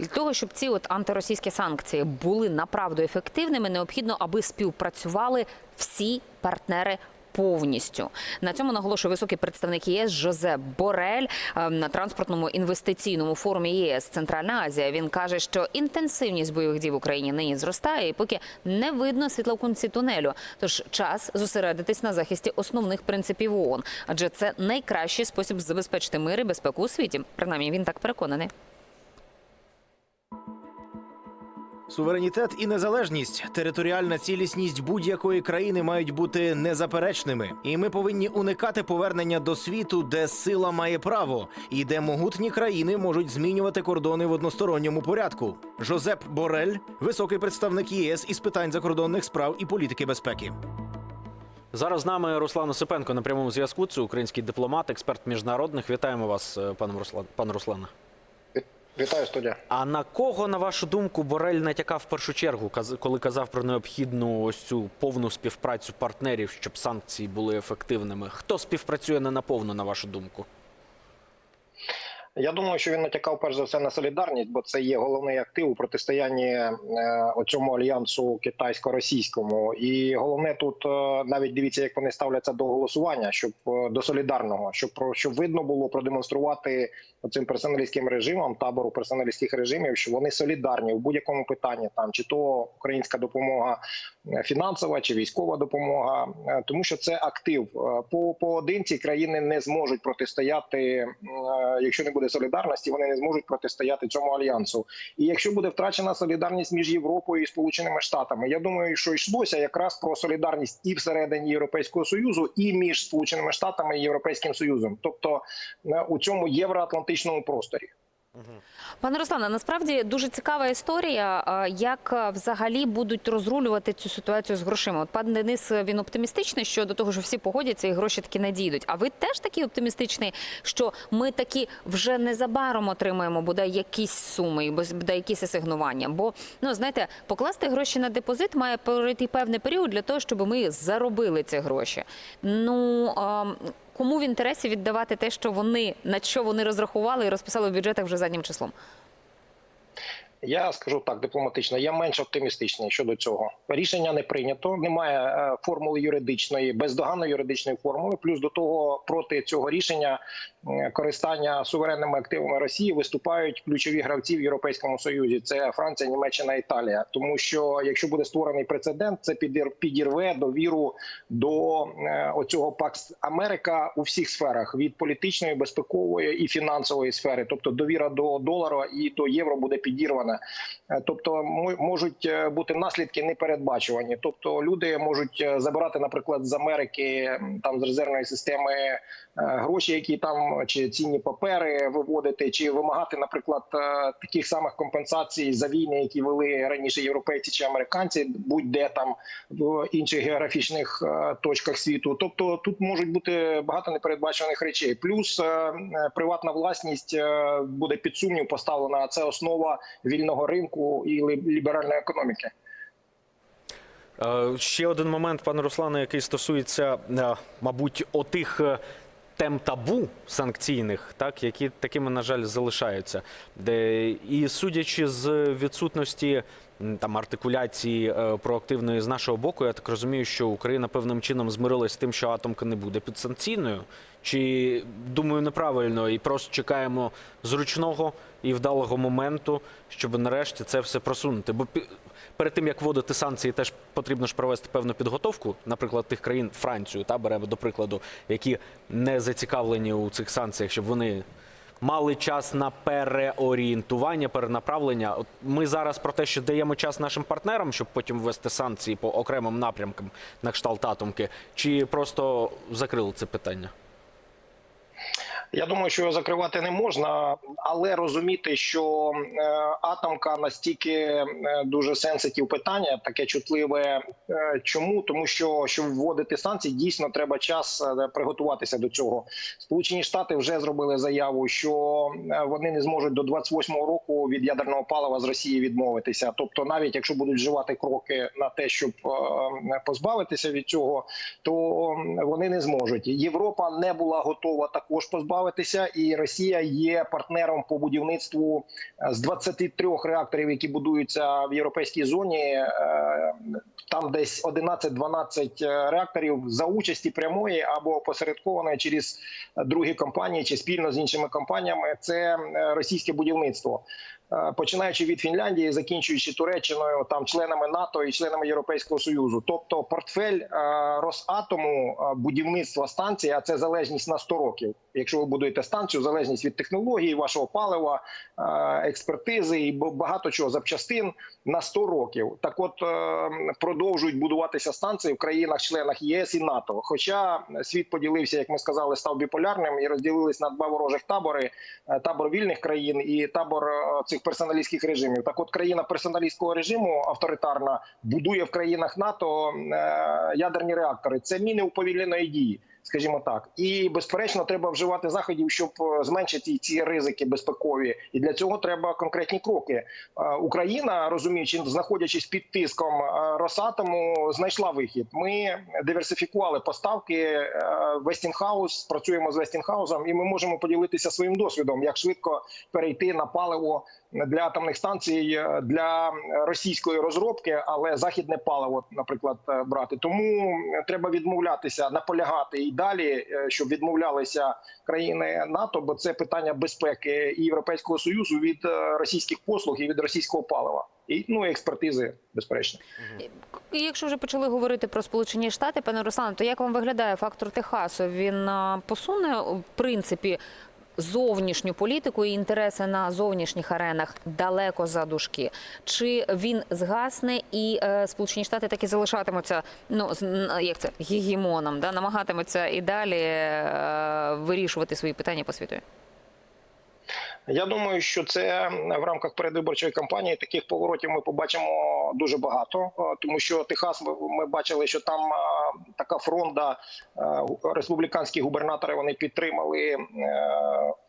Для того, щоб ці от антиросійські санкції були направду ефективними, необхідно, аби співпрацювали всі партнери. Повністю на цьому наголошує високий представник ЄС Жозеп Борель е, на транспортному інвестиційному форумі ЄС Центральна Азія. Він каже, що інтенсивність бойових дій в Україні нині зростає, і поки не видно світла в кінці тунелю. Тож час зосередитись на захисті основних принципів ООН, адже це найкращий спосіб забезпечити мир і безпеку у світі. Принаймні він так переконаний. Суверенітет і незалежність, територіальна цілісність будь-якої країни мають бути незаперечними, і ми повинні уникати повернення до світу, де сила має право, і де могутні країни можуть змінювати кордони в односторонньому порядку. Жозеп Борель, високий представник ЄС із питань закордонних справ і політики безпеки. Зараз з нами Руслан Осипенко на прямому зв'язку. Це український дипломат, експерт міжнародних. Вітаємо вас, е, пане Руслан. Пане Руслане. Вітаю студія. А на кого, на вашу думку, Борель натякав в першу чергу, коли казав про необхідну ось цю повну співпрацю партнерів, щоб санкції були ефективними? Хто співпрацює не наповну, на вашу думку? Я думаю, що він натякав перш за все на солідарність, бо це є головний актив у протистоянні е, оцьому альянсу китайсько-російському. І головне тут е, навіть дивіться, як вони ставляться до голосування, щоб е, до солідарного, щоб про щоб видно було продемонструвати цим персоналістським режимам, табору персоналістських режимів, що вони солідарні в будь-якому питанні, там чи то українська допомога фінансова, чи військова допомога, тому що це актив по поодинці країни не зможуть протистояти, якщо не буде солідарності, вони не зможуть протистояти цьому альянсу. І якщо буде втрачена солідарність між Європою і Сполученими Штатами, я думаю, що йшлося якраз про солідарність і всередині Європейського союзу, і між Сполученими Штатами і Європейським Союзом, тобто е, у цьому євроатлантичному просторі. Пане Руслане, насправді дуже цікава історія, як взагалі будуть розрулювати цю ситуацію з грошима. От пан Денис він оптимістичний щодо того, що всі погодяться і гроші таки надійдуть. А ви теж такий оптимістичний, що ми таки вже незабаром отримаємо бодай якісь суми, бодай якісь асигнування. Бо ну знаєте, покласти гроші на депозит має пройти певний період для того, щоб ми заробили ці гроші. Ну а, кому в інтересі віддавати те, що вони на що вони розрахували і розписали в бюджетах вже заднім числом? Я скажу так дипломатично. Я менш оптимістичний щодо цього. Рішення не прийнято. Немає е, формули юридичної, бездоганної юридичної формули. Плюс до того проти цього рішення користання суверенними активами Росії виступають ключові гравці в Європейському Союзі. Це Франція, Німеччина, Італія. Тому що якщо буде створений прецедент, це підір- підірве довіру до е, оцього пакс Америка у всіх сферах від політичної, безпекової і фінансової сфери. Тобто довіра до долара і до євро буде підірвана. Е, Тобто мо- можуть е, бути наслідки непередбачувані. Тобто люди можуть е, забирати, наприклад, з Америки там з резервної системи гроші, які там чи цінні папери виводити, чи вимагати, наприклад, таких самих компенсацій за війни, які вели раніше європейці чи американці, будь-де там в інших географічних точках світу. Тобто тут можуть бути багато непередбачених речей. Плюс приватна власність буде під сумнів поставлена. Це основа вільного ринку і ліберальної економіки. Е, Ще один момент, пане Руслане, який стосується, е, мабуть, отих е, тем табу санкційних, так які такими, на жаль, залишаються. І судячи з відсутності там артикуляції е, проактивної з нашого боку, я так розумію, що Україна певним чином змирилась з тим, що атомка не буде підсанкційною. Чи думаю неправильно, і просто чекаємо зручного і вдалого моменту, щоб нарешті це все просунути. Бо перед тим як вводити санкції, теж потрібно ж провести певну підготовку, наприклад, тих країн Францію, та беремо до прикладу, які не зацікавлені у цих санкціях, щоб вони мали час на переорієнтування, перенаправлення. Ми зараз про те, що даємо час нашим партнерам, щоб потім ввести санкції по окремим напрямкам на кшталт атомки, чи просто закрили це питання? Я думаю, що його закривати не можна, але розуміти, що е, атомка настільки е, дуже сенситив питання, таке чутливе. Е, чому тому, що щоб вводити санкції, дійсно треба час приготуватися до цього. Сполучені Штати вже зробили заяву, що вони не зможуть до 28-го року від ядерного палива з Росії відмовитися. Тобто, навіть якщо будуть вживати кроки на те, щоб позбавитися від цього, то вони не зможуть. Європа не була готова також позбавитися плавитися, і Росія є партнером по будівництву е, з 23 реакторів, які будуються в європейській зоні. е, Там десь 11-12 реакторів за участі прямої або посередкованої через другі компанії чи спільно з іншими компаніями. Це е, російське будівництво. Е, Починаючи від Фінляндії, закінчуючи Туреччиною, там членами НАТО і членами Європейського союзу, тобто портфель е, Росатому е, будівництва станції, а це залежність на 100 років. Якщо ви будуєте станцію, залежність від технології, вашого палива, експертизи і багато чого запчастин на 100 років. Так, от продовжують будуватися станції в країнах-членах ЄС і НАТО. Хоча світ поділився, як ми сказали, став біполярним і розділились на два ворожих табори: табор вільних країн і табор е, цих персоналістських режимів. Так, от країна персоналістського режиму авторитарна будує в країнах НАТО е, ядерні реактори. Це міни уповільненої дії. Скажімо так, і безперечно, треба вживати заходів, щоб е, зменшити ці ризики безпекові, і для цього треба конкретні кроки. Е, Україна, розуміючи, знаходячись під тиском Росатому, знайшла вихід. Ми диверсифікували поставки Вестінхаус, працюємо з Вестінхаузом, і ми можемо поділитися своїм досвідом, як швидко перейти на паливо для атомних станцій е, для російської розробки, але західне паливо, наприклад, е, брати. Тому треба відмовлятися, наполягати і далі, е, щоб відмовлялися країни НАТО, бо це питання безпеки і Європейського союзу від е, російських послуг і від російського палива, і ну експертизи, безперечно. Якщо вже почали говорити про Сполучені Штати, пане Руслане, то як вам виглядає фактор Техасу? Він посуне в принципі зовнішню політику і інтереси на зовнішніх аренах далеко за дужки? Чи він згасне і е, Сполучені Штати таки залишатимуться ну як це гегемоном, да намагатимуться і далі е, вирішувати свої питання по світу? Я думаю, що це в рамках передвиборчої кампанії таких поворотів ми побачимо дуже багато, е, тому що Техас ми- бачили, що там е, така фронда е, республіканські губернатори вони підтримали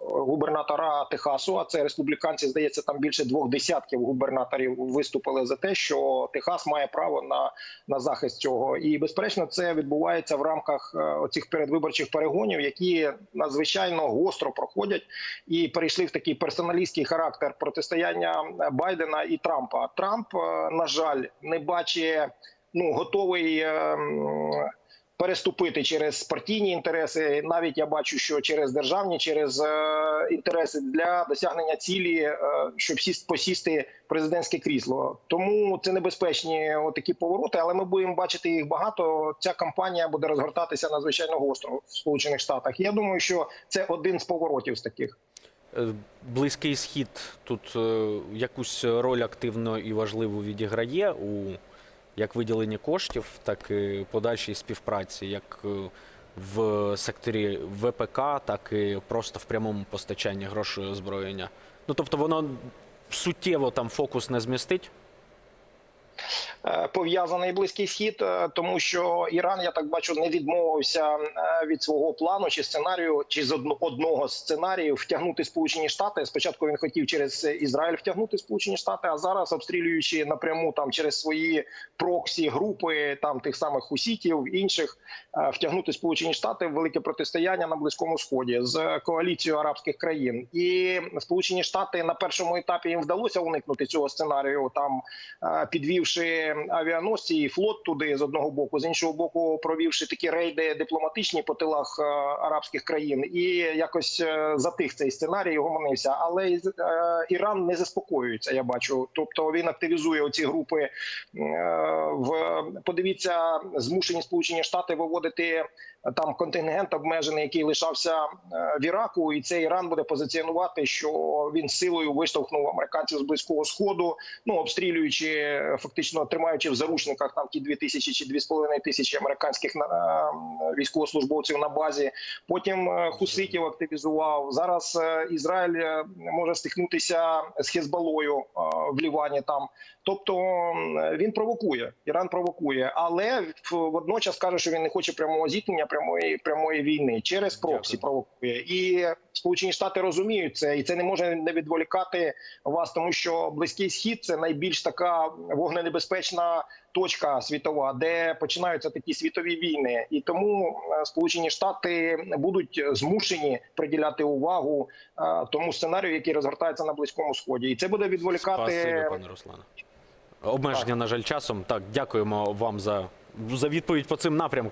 губернатора Техасу. А це республіканці, здається, там більше двох десятків губернаторів виступили за те, що Техас має право на, на захист цього. І безперечно, це відбувається в рамках оцих передвиборчих перегонів, які надзвичайно гостро проходять і перейшли в такий персоналістський характер протистояння Байдена і Трампа. Трамп, е, на жаль, не бачить ну готовий. е, Переступити через партійні інтереси, навіть я бачу, що через державні, через е, інтереси для досягнення цілі, е, щоб сіст посісти президентське крісло. Тому це небезпечні такі повороти, але ми будемо бачити їх багато. Ця кампанія буде розгортатися надзвичайно гостро в Сполучених Штатах. Я думаю, що це один з поворотів з таких. Е, Близький схід тут е, якусь роль активно і важливу відіграє у як виділенні коштів, так і подальшій співпраці, як е, в секторі ВПК, так і просто в прямому постачанні грошей озброєння. Ну тобто воно суттєво там фокус не змістить. Е, пов'язаний близький схід, е, тому що Іран, я так бачу, не відмовився е, від свого плану чи сценарію, чи з одно- одного з сценаріїв втягнути Сполучені Штати. Спочатку він хотів через Ізраїль втягнути Сполучені Штати, а зараз обстрілюючи напряму там через свої проксі групи, там тих самих хусітів інших, втягнути Сполучені Штати в велике протистояння на близькому сході з коаліцією арабських країн. І Сполучені Штати на першому етапі їм вдалося уникнути цього сценарію, там підвівши авіаносці і флот туди з одного боку, з іншого боку, провівши такі рейди дипломатичні по тилах е, арабських країн, і якось е, затих цей сценарій, його манився. Але е, Іран не заспокоюється. Я бачу, тобто він активізує оці групи. В подивіться, змушені Сполучені Штати виводити там контингент обмежений, який лишався в Іраку, і цей Іран буде позиціонувати, що він силою виштовхнув американців з близького сходу, ну обстрілюючи фактично тримаючи в заручниках там ті дві тисячі чи дві з половиною тисячі американських е, військовослужбовців на базі. Потім е, хуситів активізував. Зараз е, Ізраїль е, може стикнутися з Хезбалою в Лівані. Там тобто він провокує, Іран провокує, але водночас каже, що він не хоче прямого зіткнення, прямої прямої війни через проксі провокує. І Сполучені Штати розуміють це, і це не може не відволікати вас, тому що близький схід це найбільш така вогненебезпечна. Небезпечна точка світова, де починаються такі світові війни, і тому е, Сполучені Штати будуть змушені приділяти увагу е, тому сценарію, який розгортається на близькому сході, і це буде відволікати Спасибо, пане Руслане. Обмеження, на жаль, часом. Так, дякуємо вам за, за відповідь по цим напрямкам.